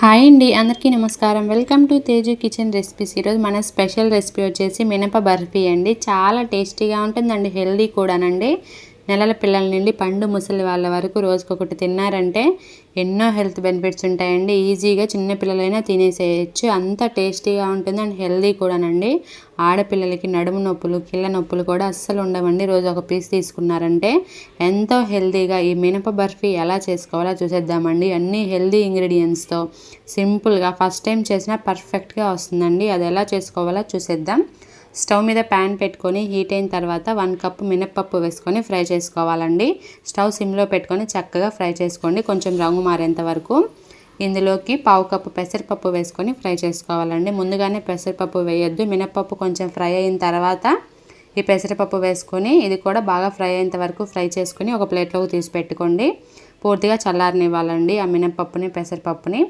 Hi అండి అందరికీ నమస్కారం. Welcome to Teju kitchen recipes. ఈరోజు మన స్పెషల్ రెసిపీ వచ్చేసి మినప బర్ఫీ అండి. చాలా టేస్టీగా ఉంటుందండి హెల్దీ కూడానండి. నెలల పిల్లల నుండి పండు ముసలి వాళ్ళ వరకు రోజుకొకటి తిన్నారంటే ఎన్నో హెల్త్ బెనిఫిట్స్ ఉంటాయండి. ఈజీగా చిన్న పిల్లలైనా తినేసేయచ్చు. అంత టేస్టీగా ఉంటుంది అండ్ హెల్దీ కూడానండి. ఆడపిల్లలకి నడుము నొప్పులు కిళ్ళ నొప్పులు కూడా అస్సలు ఉండవండి. రోజు ఒక పీస్ తీసుకున్నారంటే ఎంతో హెల్దీగా ఈ మినప బర్ఫీ ఎలా చేసుకోవాలో చూసేద్దామండి. అన్ని హెల్దీ ఇంగ్రీడియంట్స్తో సింపుల్గా ఫస్ట్ టైం చేసినా పర్ఫెక్ట్గా వస్తుందండి. అది ఎలా చేసుకోవాలో చూసేద్దాం. స్టవ్ మీద ప్యాన్ పెట్టుకొని హీట్ అయిన తర్వాత వన్ కప్ మినప్పప్పు వేసుకొని ఫ్రై చేసుకోవాలండి. స్టవ్ సిమ్లో పెట్టుకొని చక్కగా ఫ్రై చేసుకోండి. కొంచెం రంగు మారేంత వరకు ఇందులోకి పావు కప్పు పెసరపప్పు వేసుకొని ఫ్రై చేసుకోవాలండి. ముందుగానే పెసరపప్పు వేయొద్దు. మినప్పప్పు కొంచెం ఫ్రై అయిన తర్వాత ఈ పెసరపప్పు వేసుకొని ఇది కూడా బాగా ఫ్రై అయ్యేంత వరకు ఫ్రై చేసుకొని ఒక ప్లేట్లోకి తీసి పెట్టుకోండి. పూర్తిగా చల్లారనివ్వాలండి ఆ మినప్పప్పుని పెసరపప్పుని.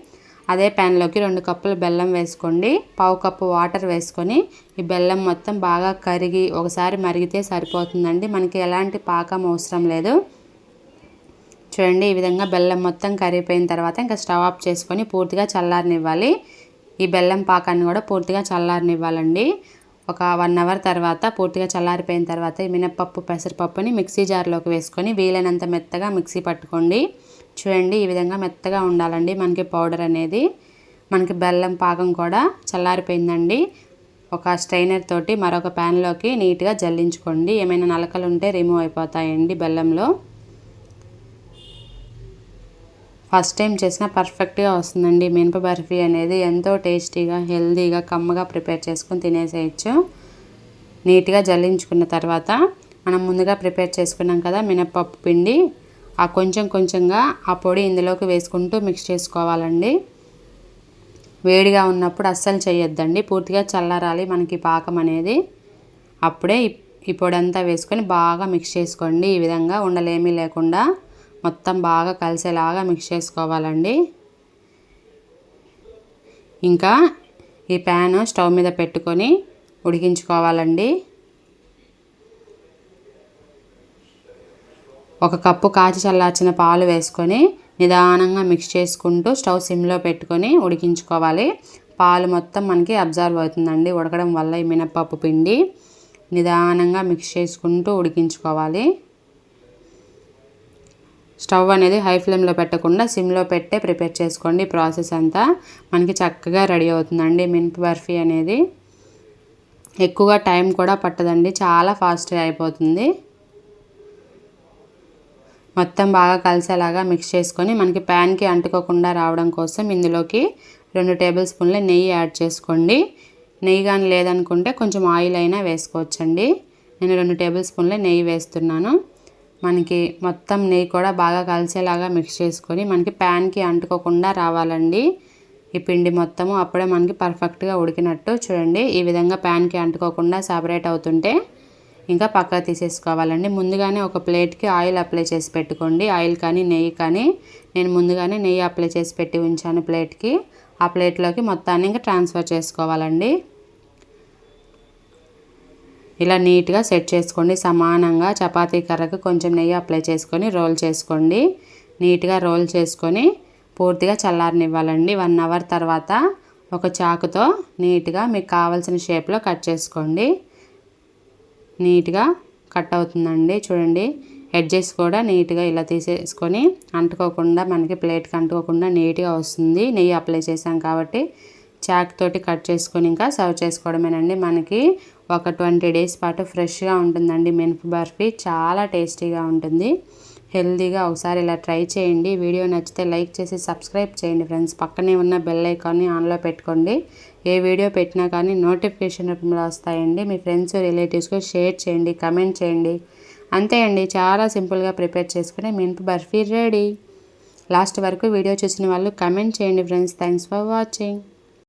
అదే ప్యాన్లోకి రెండు కప్పులు బెల్లం వేసుకోండి. పావు కప్పు వాటర్ వేసుకొని ఈ బెల్లం మొత్తం బాగా కరిగి ఒకసారి మరిగితే సరిపోతుందండి. మనకి ఎలాంటి పాకం అవసరం లేదు. చూడండి ఈ విధంగా బెల్లం మొత్తం కరిగిపోయిన తర్వాత ఇంకా స్టవ్ ఆఫ్ చేసుకొని పూర్తిగా చల్లారనివ్వాలి. ఈ బెల్లం పాకాన్ని కూడా పూర్తిగా చల్లారనివ్వాలండి. ఒక వన్ అవర్ తర్వాత పూర్తిగా చల్లారిపోయిన తర్వాత ఈ మినప్పప్పు పెసరపప్పుని మిక్సీ జార్లోకి వేసుకొని వీలైనంత మెత్తగా మిక్సీ పట్టుకోండి. చూడండి ఈ విధంగా మెత్తగా ఉండాలండి మనకి పౌడర్ అనేది. మనకి బెల్లం పాకం కూడా చల్లారిపోయిందండి. ఒక స్ట్రైనర్ తోటి మరొక ప్యాన్లోకి నీట్గా జల్లించుకోండి. ఏమైనా నలకలు ఉంటే రిమూవ్ అయిపోతాయండి బెల్లంలో. ఫస్ట్ టైం చేసిన పర్ఫెక్ట్గా వస్తుందండి. మినప బర్ఫీ అనేది ఎంతో టేస్టీగా హెల్తీగా కమ్మగా ప్రిపేర్ చేసుకొని తినేసేయచ్చు. నీట్గా జల్లించుకున్న తర్వాత మనం ముందుగా ప్రిపేర్ చేసుకున్నాం కదా మినప్పప్పు పిండి. ఆ కొంచెం కొంచెంగా ఆ పొడి ఇందులోకి వేసుకుంటూ మిక్స్ చేసుకోవాలండి. వేడిగా ఉన్నప్పుడు అస్సలు చేయొద్దండి. పూర్తిగా చల్లరాలి మనకి పాకం అనేది. అప్పుడే ఈ పొడి అంతా వేసుకొని బాగా మిక్స్ చేసుకోండి. ఈ విధంగా ఉండలేమీ లేకుండా మొత్తం బాగా కలిసేలాగా మిక్స్ చేసుకోవాలండి. ఇంకా ఈ ప్యాన్ స్టవ్ మీద పెట్టుకొని ఉడికించుకోవాలండి. ఒక కప్పు కాచి చల్లార్చిన పాలు వేసుకొని నిదానంగా మిక్స్ చేసుకుంటూ స్టవ్ సిమ్లో పెట్టుకొని ఉడికించుకోవాలి. పాలు మొత్తం మనకి అబ్జర్వ్ అవుతుందండి. ఉడకడం వల్ల ఈ మినప్పప్పు పిండి నిదానంగా మిక్స్ చేసుకుంటూ ఉడికించుకోవాలి. స్టవ్ అనేది హై ఫ్లేమ్లో పెట్టకుండా సిమ్లో పెట్టే ప్రిపేర్ చేసుకోండి. ప్రాసెస్ అంతా మనకి చక్కగా రెడీ అవుతుందండి. మినప బర్ఫీ అనేది ఎక్కువగా టైం కూడా పట్టదండి. చాలా ఫాస్ట్గా అయిపోతుంది. మొత్తం బాగా కలిసేలాగా మిక్స్ చేసుకొని మనకి ప్యాన్కి అంటుకోకుండా రావడం కోసం ఇందులోకి రెండు టేబుల్ స్పూన్ల నెయ్యి యాడ్ చేసుకోండి. నెయ్యి కానీ లేదనుకుంటే కొంచెం ఆయిల్ అయినా వేసుకోవచ్చండి. నేను రెండు టేబుల్ స్పూన్ల నెయ్యి వేస్తున్నాను. మనకి మొత్తం నెయ్యి కూడా బాగా కలిసేలాగా మిక్స్ చేసుకొని మనకి ప్యాన్కి అంటుకోకుండా రావాలండి. ఈ పిండి మొత్తము అప్పుడే మనకి పర్ఫెక్ట్గా ఉడికినట్టు చూడండి. ఈ విధంగా ప్యాన్కి అంటుకోకుండా సపరేట్ అవుతుంటే ఇంకా పక్కకు తీసేసుకోవాలండి. ముందుగానే ఒక ప్లేట్కి ఆయిల్ అప్లై చేసి పెట్టుకోండి. ఆయిల్ కానీ నెయ్యి కానీ నేను ముందుగానే నెయ్యి అప్లై చేసి పెట్టి ఉంచాను ప్లేట్కి. ఆ ప్లేట్లోకి మొత్తాన్ని ఇంకా ట్రాన్స్ఫర్ చేసుకోవాలండి. ఇలా నీట్గా సెట్ చేసుకోండి. సమానంగా చపాతీ కర్రకు కొంచెం నెయ్యి అప్లై చేసుకొని రోల్ చేసుకోండి. నీట్గా రోల్ చేసుకొని పూర్తిగా చల్లారనివ్వాలండి. వన్ అవర్ తర్వాత ఒక చాకుతో నీట్గా మీకు కావాల్సిన షేప్లో కట్ చేసుకోండి. నీట్గా కట్ అవుతుందండి. చూడండి. ఎడ్జెస్ కూడా నీట్గా ఇలా తీసేసుకొని అంటుకోకుండా మనకి ప్లేట్కి అంటుకోకుండా నీట్గా వస్తుంది. నెయ్యి అప్లై చేసాం కాబట్టి చాక్ తోటి కట్ చేసుకొని ఇంకా సర్వ్ చేసుకోవడమేనండి. మనకి ఒక ట్వంటీ డేస్ పాటు ఫ్రెష్గా ఉంటుందండి. మినప బర్ఫీ చాలా టేస్టీగా ఉంటుంది. హెల్తీగా ఒకసారి ఇలా ట్రై చేయండి. వీడియో నచ్చితే లైక్ చేసి సబ్స్క్రైబ్ చేయండి ఫ్రెండ్స్. పక్కనే ఉన్న బెల్ ఐకాన్ని ఆన్లో పెట్టుకోండి. ఏ వీడియో పెట్టినా కానీ నోటిఫికేషన్ రూపంలో వస్తాయండి. మీ ఫ్రెండ్స్ రిలేటివ్స్కి షేర్ చేయండి కమెంట్ చేయండి. అంతే అండి. చాలా సింపుల్గా ప్రిపేర్ చేసుకుని మినప బర్ఫీ రెడీ. లాస్ట్ వరకు వీడియో చూసిన వాళ్ళు కమెంట్ చేయండి ఫ్రెండ్స్. Thanks for watching.